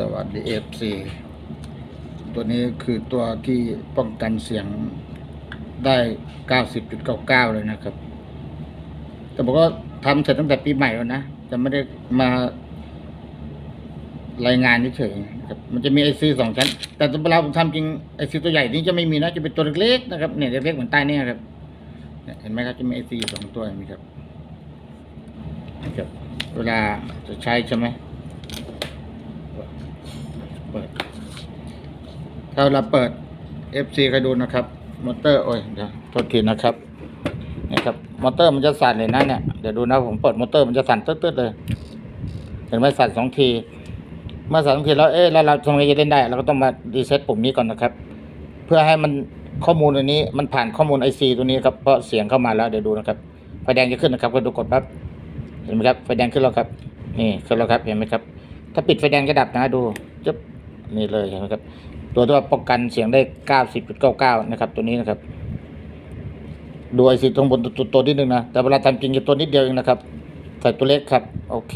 สวัสดีเอฟซีตัวนี้คือตัวที่ป้องกันเสียงได้ 90.99 เลยนะครับ แต่บอกว่าทำเสร็จตั้งแต่ปีใหม่แล้วนะ จะไม่ได้มารายงานเฉยๆครับ มันจะมีไอซีสองชั้น แต่เวลาผมทำจริงไอซีตัวใหญ่นี่จะไม่มีนะ จะเป็นตัวเล็กๆนะครับ เนี่ยเล็กๆเหมือนใต้นี่ครับ เห็นไหมครับจะมีไอซีสองตัวนไหมครับนะครับ เวลาจะใช้ใช่ไหม เปิด ถ้าเราเปิด FC ใครดูนะครับ มอเตอร์ โอ้ยเดี๋ยวโทษทีนะครับนี่ครับ มอเตอร์มันจะสั่นเลยนะเนี่ย เดี๋ยวดูนะผมเปิดมอเตอร์มันจะสั่นตึ๊ดๆเลย เห็นไหมสั่นสองที เมื่อสั่นสองทีแล้ว เอ๊ะ แล้วเราทำไงจะเล่นได้ เราก็ต้องมารีเซ็ตปุ่มนี้ก่อนนะครับ เพื่อให้มันข้อมูลตัวนี้ มันผ่านข้อมูล IC ตัวนี้ครับ เพราะเสียงเข้ามาแล้ว เดี๋ยวดูนะครับ ไฟแดงจะขึ้นนะครับ ก็ดูกดปั๊บ เห็นไหมครับ ไฟแดงขึ้นแล้วครับ นี่ขึ้นแล้วครับ เห็นไหมครับ ถ้าปิดไฟแดงจะดับนะ ดูจึ๊บ นี่เลยเห็นไหมครับ ตัวที่ว่าป้องกันเสียงได้เก้าสิบเก้าเก้านะครับ ตัวนี้นะครับ ดูไอซีตรงบนตัวตัวนิดนึงนะ แต่เวลาทำจริงจะตัวนิดเดียวเองนะครับ ใส่ตัวเล็กครับ โอเค